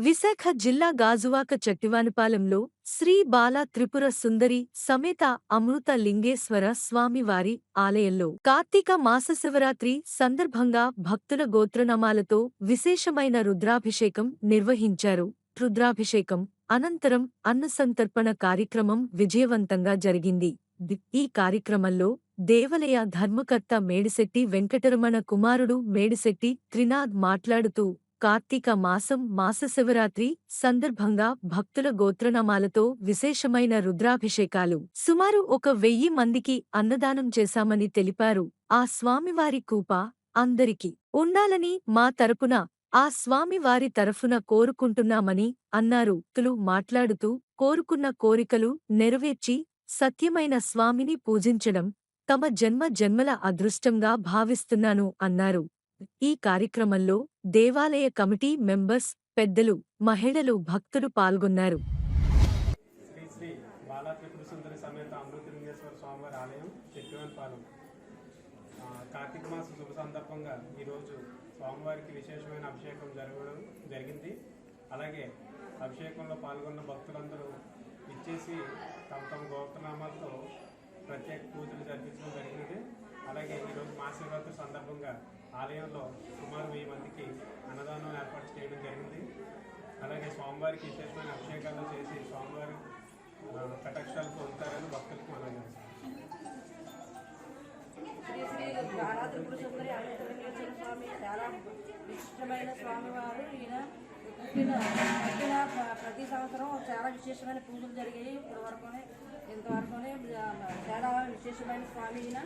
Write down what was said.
విశాఖ జిల్లా గాజువాక చట్టివానిపాలెంలో శ్రీ బాల త్రిపుర సుందరి సమేత అమృత లింగేశ్వర స్వామివారి ఆలయంలో కార్తీక మాస శివరాత్రి సందర్భంగా భక్తుల గోత్రనామాలతో విశేషమైన రుద్రాభిషేకం నిర్వహించారు. రుద్రాభిషేకం అనంతరం అన్నసంతర్పణ కార్యక్రమం విజయవంతంగా జరిగింది. ఈ కార్యక్రమంలో దేవాలయ ధర్మకర్త మేడిశెట్టి వెంకటరమణ కుమారుడు మేడిశెట్టి త్రినాథ్ మాట్లాడుతూ కార్తీక మాసం మాసశివరాత్రి సందర్భంగా భక్తుల గోత్రనామాలతో విశేషమైన రుద్రాభిషేకాలు. సుమారు ఒక వెయ్యి మందికి అన్నదానం చేశామని తెలిపారు ఆ స్వామివారి కూప అందరికి. ఉండాలని మా తరపున ఆ స్వామివారి తరఫున కోరుకుంటున్నామని అన్నారు. తులు మాట్లాడుతూ కోరుకున్న కోరికలు నెరవేర్చి సత్యమైన స్వామిని పూజించడం తమ జన్మ జన్మల అదృష్టంగా భావిస్తున్నాను అన్నారు. ఈ కార్యక్రమంలో దేవాలయ కమిటీ మెంబర్స్ పెద్దలు మహిళలు భక్తులు పాల్గొన్నారు. శ్రీ శ్రీ బాలా సమేత అమృతలింగేశ్వర స్వామివారి ఆలయం చెట్టువన్పాలెం కార్తీక మాస శుభ సందర్భంగా ఈరోజు స్వామివారికి విశేషమైన అభిషేకం జరగడం జరిగింది. అలాగే అభిషేకంలో పాల్గొన్న భక్తులందరూ ఇచ్చేసి తమ తమ గోత్రనామాలతో ప్రత్యేక పూజలు జరిపించడం జరిగినది. అలాగే ఈరోజు మహాశివరాత్రి సందర్భంగా ఆలయంలో సుమారు వెయ్యి మందికి అన్నదానం ఏర్పాటు చేయడం జరిగింది. అలాగే స్వామివారికి విశేషమైన అభిషేకాలు చేసి స్వామివారి కటాక్షాలు పొందుతారని భక్తులకు మనం శ్రీ శ్రీ సుందరి అనంతలింగేశ్వర స్వామి చాలా విశిష్టమైన స్వామివారు. ఈయన పుట్టిన పుట్టిన ప్రతి సంవత్సరం చాలా విశేషమైన పూజలు జరిగాయి. ఇప్పటి వరకునే ఇంతవరకునే చాలా విశేషమైన స్వామి ఈయన.